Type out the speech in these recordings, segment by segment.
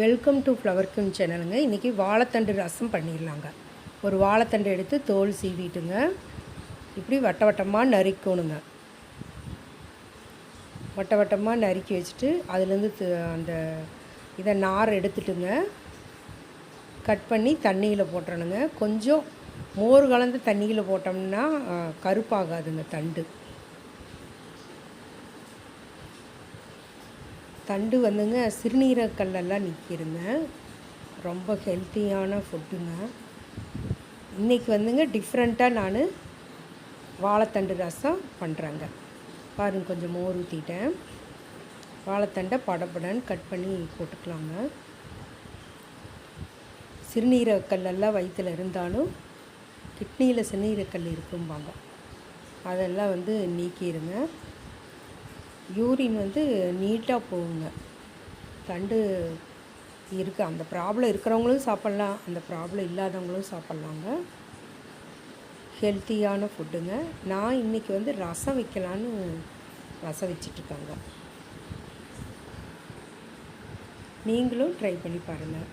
Welcome to flower கிம் சேனலுங்க இன்றைக்கி வாழைத்தண்டு ரசம் பண்ணிடலாங்க. ஒரு வாழைத்தண்டு எடுத்து தோல் சீவிட்டுங்க. இப்படி வட்ட வட்டமாக நறுக்கணுங்க. வட்ட வட்டமாக நறுக்கி வச்சுட்டு அதுலேருந்து அந்த இதை நார் எடுத்துட்டுங்க. கட் பண்ணி தண்ணியில் போட்டுறணுங்க. கொஞ்சம் மோர் கலந்து தண்ணியில் போட்டோம்னா கருப்பாகாதுங்க தண்டு. தண்டு வந்துங்க சிறுநீரக்கல்லெல்லாம் நிற்கிருங்க ரொம்ப ஹெல்த்தியான ஃபுட்டுங்க. இன்றைக்கி வந்துங்க டிஃப்ரெண்ட்டாக நான் வாழைத்தண்டு ரசம் பண்ணுறேங்க பாருங்க கொஞ்சம் மோர் ஊற்றிட்டேன் வாழைத்தண்டை படபடன்னு கட் பண்ணி போட்டுக்கலாங்க. சிறுநீரக்கல்லெல்லாம் வயிற்றில் இருந்தாலும் கிட்னியில் சிறுநீரக்கல் இருக்கும்பாங்க. அதெல்லாம் வந்து நீக்கிடுங்க யூரின் வந்து நீட்டாக போகுங்க. தண்டு இருக்குது அந்த ப்ராப்ளம் இருக்கிறவங்களும் சாப்பிட்லாம். அந்த ப்ராப்ளம் இல்லாதவங்களும் சாப்பிட்லாங்க. ஹெல்த்தியான ஃபுட்டுங்க நான் இன்றைக்கி வந்து ரசம் வைக்கலான்னு ரசம் வச்சிட்ருக்காங்க நீங்களும் ட்ரை பண்ணி பாருங்கள்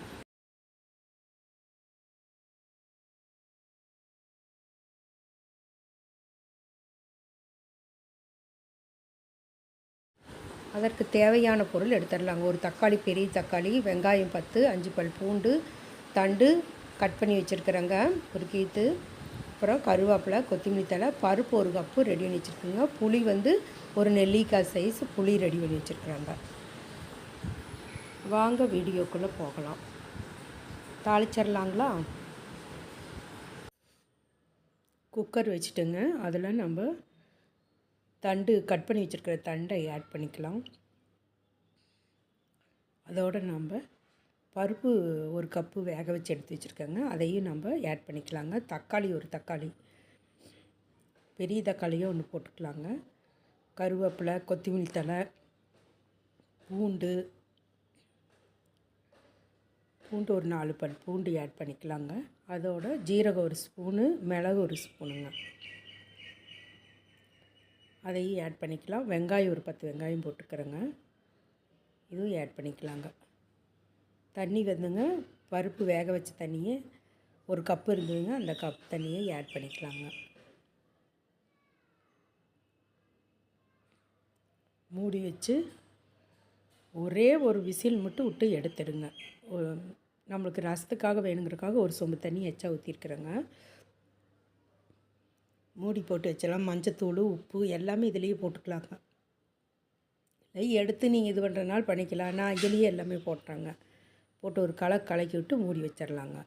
அதற்கு தேவையான பொருள் எடுத்துடலாங்க. ஒரு தக்காளி பெரிய தக்காளி வெங்காயம் பத்து அஞ்சு பல் பூண்டு தண்டு கட் பண்ணி வச்சுருக்குறேங்க. ஒரு கீத்து அப்புறம் கருவேப்பிலை கொத்தமல்லி தழை பருப்பு ஒரு கப்பு ரெடி பண்ணி வச்சுருக்குங்க. புளி வந்து ஒரு நெல்லிக்காய் சைஸ் புளி ரெடி பண்ணி வச்சுருக்குறாங்க. வாங்க வீடியோக்குள்ளே போகலாம். தாளிச்சிடலாங்களா? குக்கர் வச்சுட்டுங்க. அதில் நம்ம தண்டு கட் பண்ணி வச்சுருக்கிற தண்டை ஆட் பண்ணிக்கலாம். அதோடு நம்ம பருப்பு ஒரு கப்பு வேக வச்சு எடுத்து வச்சுருக்கேங்க. அதையும் நம்ம ஆட் பண்ணிக்கலாங்க. தக்காளி ஒரு தக்காளி. பெரிய தக்காளியும் ஒன்று போட்டுக்கலாங்க. கருவேப்பிலை கொத்தமல்லி தழை பூண்டு. பூண்டு ஒரு நாலு பல் பூண்டு ஆட் பண்ணிக்கலாங்க. அதோட ஜீரகம் ஒரு ஸ்பூனு மிளகு ஒரு ஸ்பூனுங்க. அதையும் ஆட் பண்ணிக்கலாம். வெங்காயம் ஒரு பத்து வெங்காயம் போட்டுக்கிறேங்க. இதுவும் ஆட் பண்ணிக்கலாங்க. தண்ணி வந்துங்க. பருப்பு வேக வச்ச தண்ணியை ஒரு கப்பு இருந்ததுங்க. அந்த கப் தண்ணியை ஆட் பண்ணிக்கலாங்க. மூடி வச்சு ஒரே ஒரு விசில் மட்டும் விட்டு எடுத்துடுங்க. நம்மளுக்கு ரசத்துக்காக வேணுங்கிறதுக்காக ஒரு சொம்பு தண்ணி எச்சா ஊற்றிருக்குறேங்க மூடி போட்டு வச்சிடலாம். மஞ்சத்தூள் உப்பு எல்லாமே இதுலேயே போட்டுக்கலாங்க. இல்லை எடுத்து நீங்கள் இது பண்ணுறனால பண்ணிக்கலாம். நான் இதுலேயே எல்லாமே போட்டுறாங்க. போட்டு ஒரு களை கலக்கி விட்டு மூடி வச்சிடலாங்க.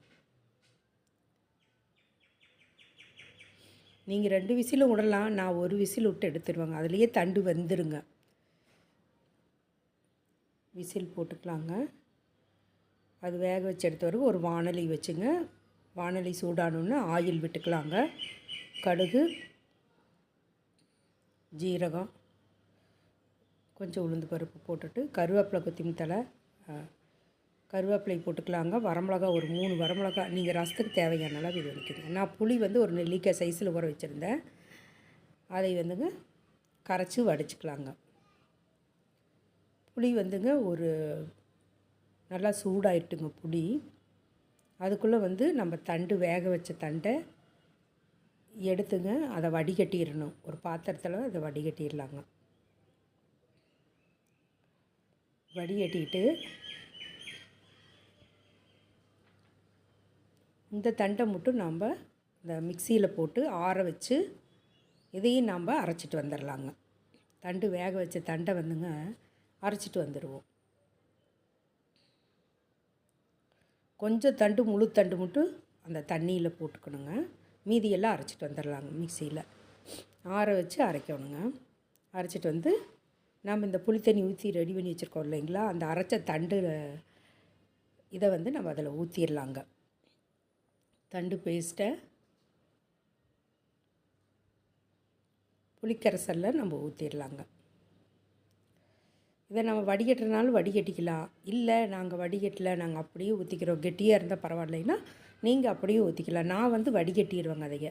நீங்கள் ரெண்டு விசிலும் விடலாம். நான் ஒரு விசில் விட்டு எடுத்துருவேங்க அதுலேயே தண்டு வந்துடுங்க விசில் போட்டுக்கலாங்க. அது வேக வச்சு எடுத்த பிறகு ஒரு வாணலி வச்சுங்க. வாணலி சூடானோன்னு ஆயில் விட்டுக்கலாங்க. கடுகு ஜீரகம் கொஞ்சம் உளுந்து பருப்பு போட்டுட்டு கருவேப்பிலை கொத்தமல்லி தலை கருவேப்பிலை போட்டுக்கலாங்க. வரமிளகா ஒரு மூணு வரமிளகா. நீங்கள் ரசத்துக்கு தேவையான அளவு இது வைக்கணும் நான் புளி வந்து ஒரு நெல்லிக்காய் சைஸில் ஊற வச்சுருந்தேன். அதை வந்துங்க கரைச்சி வடிச்சுக்கலாங்க. புளி வந்துங்க ஒரு நல்லா சூடாயிட்டுங்க புளி. அதுக்குள்ளே வந்து நம்ம தண்டு வேக வச்ச தண்டை எடுத்துங்க அதை வடிகட்டிடணும் ஒரு பாத்திரத்தில் அதை வடிகட்டிடலாங்க வடிகட்டிட்டு இந்த தண்டை மட்டும் நம்ம இந்த மிக்சியில் போட்டு ஆற வச்சு இதையும் நாம் அரைச்சிட்டு வந்துடலாங்க தண்டு வேக வச்ச தண்டை வந்துங்க அரைச்சிட்டு வந்துடுவோம் கொஞ்சம் தண்டு முழு தண்டு மட்டும் அந்த தண்ணியில் போட்டுக்கணுங்க. மீதியெல்லாம் அரைச்சிட்டு வந்துடலாங்க மிக்சியில். ஆற வச்சு அரைக்கணுங்க. அரைச்சிட்டு வந்து நம்ம இந்த புளி தண்ணி ஊற்றி ரெடி பண்ணி வச்சுருக்கோம் இல்லைங்களா? அந்த அரைச்ச தண்டு இதை வந்து நம்ம அதில் ஊற்றிடலாங்க தண்டு பேஸ்ட்டை புளிக்கரைசலில் நம்ம ஊற்றிடலாங்க இதை நம்ம வடிகட்டுறனாலும் வடிகட்டிக்கலாம். இல்லை நாங்கள் வடிகட்டில் நாங்கள் அப்படியே ஊற்றிக்கிறோம் கெட்டியாக இருந்தால் பரவாயில்லைன்னா நீங்கள் அப்படியே ஊற்றிக்கலாம் நான் வந்து வடிகட்டிடுவேங்க அதைய.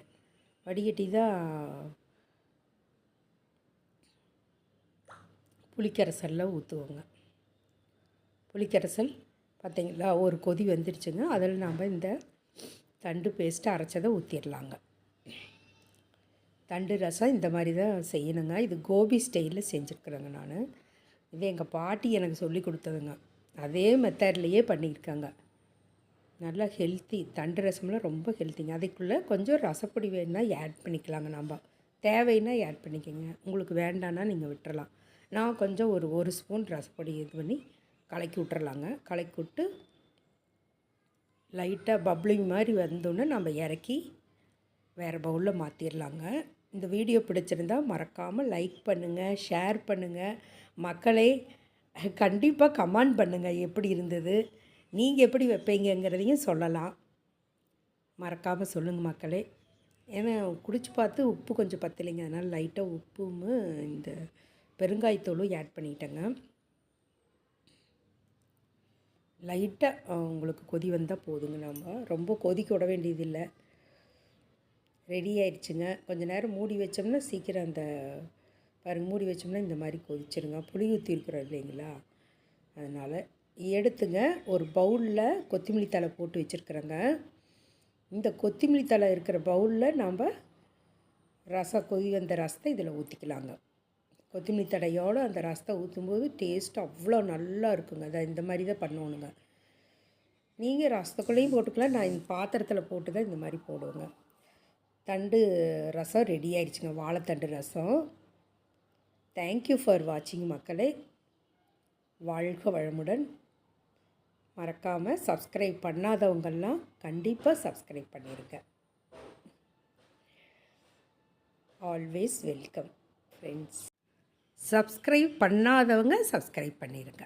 வடிகட்டி தான் புளிக்கரைசலில் ஊற்றுவோங்க புளிக்கரைசல் பார்த்தீங்களா ஒரு கொதி வந்துருச்சுங்க. அதில் நாம் இந்த தண்டு பேஸ்ட்டு அரைச்சதை ஊற்றிடலாங்க தண்டு ரசம் இந்த மாதிரி தான் செய்யணுங்க. இது கோபி ஸ்டைலில் செஞ்சுருக்குறேங்க நான். இது எங்கள் பாட்டி எனக்கு சொல்லி கொடுத்ததுங்க. அதே மெத்தட்லேயே பண்ணியிருக்காங்க. நல்லா ஹெல்த்தி தண்டு ரசம்லாம் ரொம்ப ஹெல்த்திங்க அதுக்குள்ளே கொஞ்சம் ரசப்பொடி வேணுன்னா ஆட் பண்ணிக்கலாங்க நம்ம தேவைன்னா ஆட் பண்ணிக்கோங்க. உங்களுக்கு வேண்டான்னா நீங்கள் விட்டுறலாம். நான் கொஞ்சம் ஒரு ஒரு ஸ்பூன் ரசப்பொடி இது பண்ணி கலக்கி விட்டுறலாங்க. கலக்கி விட்டு லைட்டாக பப்ளிங் மாதிரி வந்தோன்னே நம்ம இறக்கி வேறு பவுலில் மாற்றிடலாங்க இந்த வீடியோ பிடிச்சிருந்தா மறக்காமல் லைக் பண்ணுங்கள் ஷேர் பண்ணுங்கள் மக்களே கண்டிப்பாக கமெண்ட் பண்ணுங்கள் எப்படி இருந்தது. நீங்கள் எப்படி வைப்பீங்கங்கிறதையும் சொல்லலாம். மறக்காமல் சொல்லுங்கள் மக்களே. ஏன்னா குடிச்சு பார்த்து உப்பு கொஞ்சம் பத்தலைங்க. அதனால் லைட்டாக உப்பும் இந்த பெருங்காயத்தூளும் ஆட் பண்ணிட்டேங்க. லைட்டாக உங்களுக்கு கொதி வந்தால் போதுங்க நம்ம ரொம்ப கொதிக்க விட வேண்டியதில்லை. ரெடி ஆயிடுச்சுங்க. கொஞ்ச நேரம் மூடி வச்சோம்னா சீக்கிரம் அந்த பாருங்கள் மூடி வச்சோம்னா இந்த மாதிரி கொதிச்சிருங்க. புளி ஊற்றிருக்குறோம் இல்லைங்களா? அதனால் எடுத்துங்க. ஒரு பவுலில் கொத்தமல்லி தழை போட்டு வச்சுருக்குறேங்க. இந்த கொத்தமல்லி தழை இருக்கிற பவுலில் நாம் ரசம் கொதி வந்த ரசத்தை இதில் ஊற்றிக்கலாங்க கொத்தமல்லி தடையோடு அந்த ரசத்தை ஊற்றும்போது டேஸ்ட் அவ்வளோ நல்லா இருக்குங்க. அதை இந்த மாதிரி தான் பண்ணணுங்க. நீங்கள் ரசத்துக்குள்ளேயும் போட்டுக்கலாம். நான் இந்த பாத்திரத்தில் போட்டு தான் இந்த மாதிரி போடுவேங்க. தண்டு ரசம் ரெடி ஆயிடுச்சுங்க. வாழைத்தண்டு ரசம். தேங்க்யூ ஃபார் வாட்சிங் மக்களே. வாழ்க வளமுடன். மறக்காமல் சப்ஸ்கிரைப் பண்ணாதவங்கெல்லாம் கண்டிப்பாக சப்ஸ்கிரைப் பண்ணிடுங்க ஆல்வேஸ் வெல்கம் ஃப்ரெண்ட்ஸ் சப்ஸ்கிரைப் பண்ணாதவங்க சப்ஸ்கிரைப் பண்ணிடுங்க